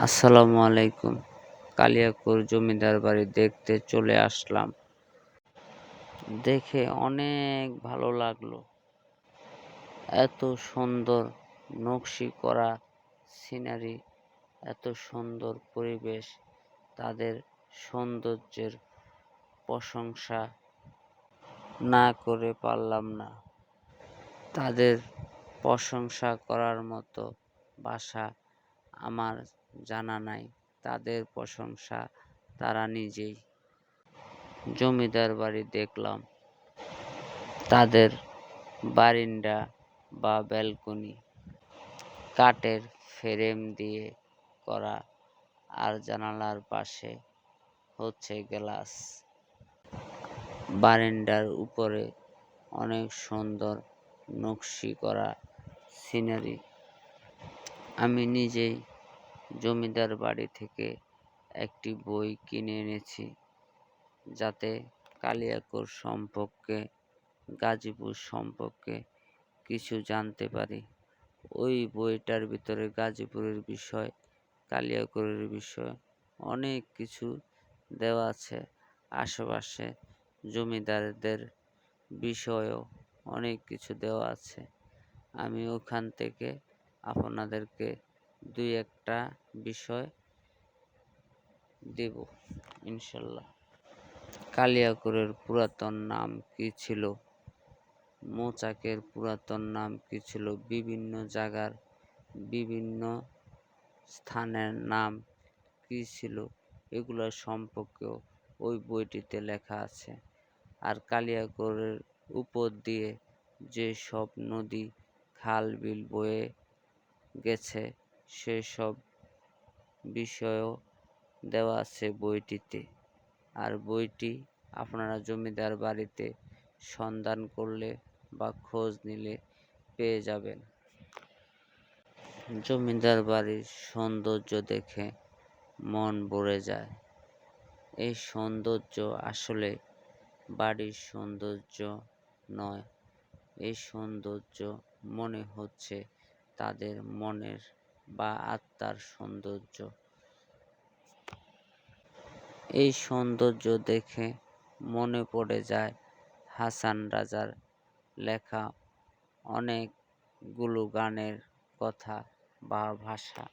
আসসালামু আলাইকুম। কালিয়াকুর জমিদার বাড়ি দেখতে চলে আসলাম। দেখে অনেক ভালো লাগল। এত সুন্দর নকশি করা সিনারি, এত সুন্দর পরিবেশ, তাদের সৌন্দর্যের প্রশংসা না করে পারলাম না। তাদের প্রশংসা করার মতো বাসা আমার জানা নাই। তাদের প্রশংসা তারা নিজেই। জমিদার বাড়ি দেখলাম। তাদের বারিন্দা বা ব্যালকনি। কাঠের ফ্রেম দিয়ে করা আর জানালার পাশে হচ্ছে গ্লাস। বারিন্দার উপরে অনেক সুন্দর নকশি করা সিনারি। আমি নিজেই জমিদার বাড়ি থেকে একটি বই কিনে এনেছি। যাতে কালিয়াকৈর সম্পর্কে, গাজীপুর সম্পর্কে কিছু জানতে পারি। ওই বইটার ভিতরে গাজীপুরের বিষয়, কালিয়াকৈরের বিষয় অনেক কিছু দেওয়া আছে। আশেপাশে জমিদারদের বিষয়েও অনেক কিছু দেওয়া আছে। আমি ওখান থেকে আপনাদেরকে দুই একটা বিষয় দেব, ইনশাল্লাহ। কালিয়াকৈরের পুরাতন নাম কি ছিল? মৌচাকের পুরাতন নাম কি ছিল? বিভিন্ন জায়গার বিভিন্ন স্থানের নাম কি ছিল? এগুলো সম্পর্কেও ওই বইটিতে লেখা আছে। আর কালিয়াকৈরের উপর দিয়ে যে সব নদী, খাল, বিল বয়ে গেছে সেসব বিষয়ও দেওয়া আছে বইটিতে। আর বইটি আপনারা জমিদার বাড়িতে সন্ধান করলে বা খোঁজ নিলে পেয়ে যাবেন। জমিদার বাড়ির সৌন্দর্য দেখে মন ভরে যায়। এই সৌন্দর্য আসলে বাড়ির সৌন্দর্য নয়। এই সৌন্দর্য মনে হচ্ছে তাদের মনের বা আত্মার সৌন্দর্য। এই সৌন্দর্য দেখে মনে পড়ে যায় হাসান রাজার লেখা অনেকগুলো গানের কথা বা ভাষা।